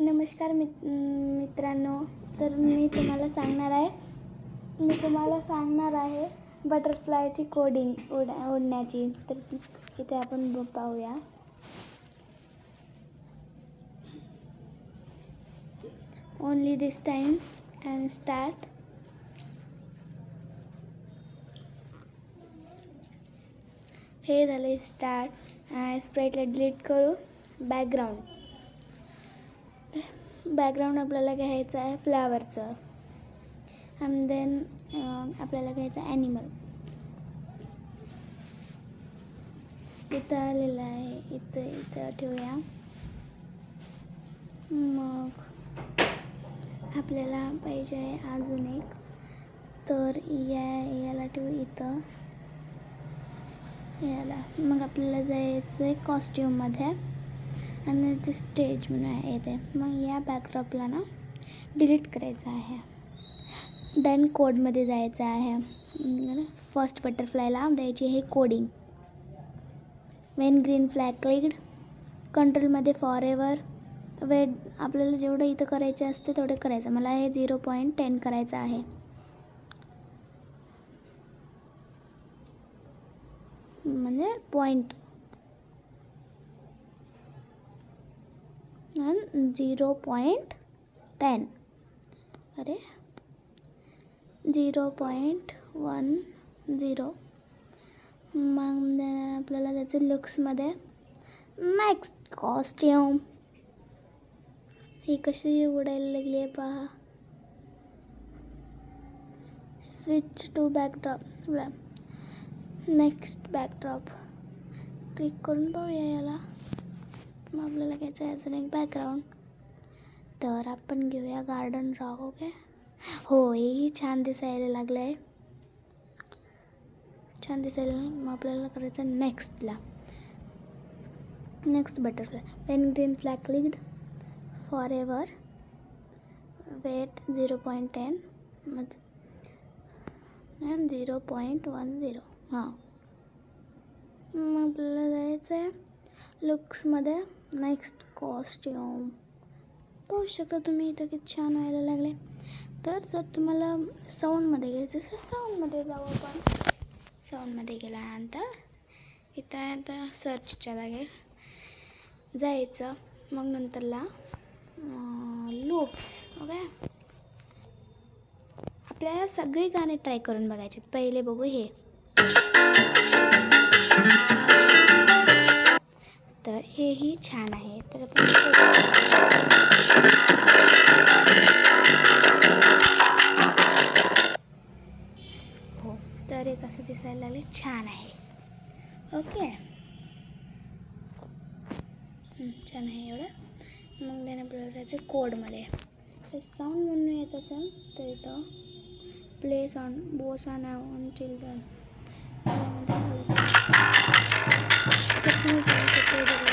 नमस्कार मित मित्रांनो तर मी तुम्हाला सांगणार आहे मी तुम्हाला सांगणार आहे बटरफ्लायची कोडिंग उड उडण्याची तर इथे आपण पाहूया. Only this time and start हे झाले स्टार्ट स्प्राईटला डिलीट करू. बॅकग्राऊंड बॅकग्राऊंड आपल्याला घ्यायचं आहे फ्लावरचं अँड देन आपल्याला घ्यायचं आहे ॲनिमल इथं आलेलं आहे. इथं इथं ठेवूया. मग आपल्याला पाहिजे आहे अजून एक. तर या याला ठेवू इथं. याला. मग आपल्याला जायचं आहे कॉस्ट्यूममध्ये आणि ते स्टेज म्हणून आहे मग या बॅकड्रॉपला ना डिलीट करायचं आहे. देन कोडमध्ये जायचं आहे. फर्स्ट बटरफ्लायला द्यायची हे coding when green flag clicked कंट्रोलमध्ये फॉर एवर वेट आपल्याला जेवढं इथं करायचे असते तेवढं करायचं. मला हे झिरो पॉईंट टेन करायचं आहे. म्हणजे पॉईंट झिरो पॉईंट टेन अरे? झिरो पॉईंट वन झिरो मग आपल्याला त्याचे लुक्समध्ये. मॅक्स कॉस्ट्यूम ही कशी उडायला लागली आहे पहा. Switch to backdrop next backdrop click करून पाहूया याला. मग आपल्याला घ्यायचं आहे अजून एक बॅकग्राऊंड तर आपण घेऊया गार्डन रॉक ओके हो हेही छान दिसायला लागलं आहे छान दिसायला मग आपल्याला करायचं नेक्स्टला next butterfly pen green flag clicked forever wait zero point ten म्हणजे झिरो पॉईंट वन झिरो हां मग आपल्याला जायचं आहे लुक्समध्ये नेक्स्ट कॉस्ट्यूम. पाहू शकता तुम्ही इथं किती छान व्हायला लागले. तर जर तुम्हाला साऊंडमध्ये घ्यायचं असेल साऊंडमध्ये जाऊ आपण. साऊंडमध्ये गेल्यानंतर इथं आता सर्चच्या जागे जायचं. मग नंतरला लूप्स ओके आपल्याला सगळी गाणे ट्राय करून बघायचे पहिले बघू हे. ही छान आहे. तर हो तर एक असं दिसायला लागले छान आहे. ओके. छान आहे एवढं. मग त्याने आपल्याला जायचं कोडमध्ये. तर साऊंड म्हणून येत असेल तर इथं प्ले साऊंड बोसा नाव चिल्ड्रन तर शकता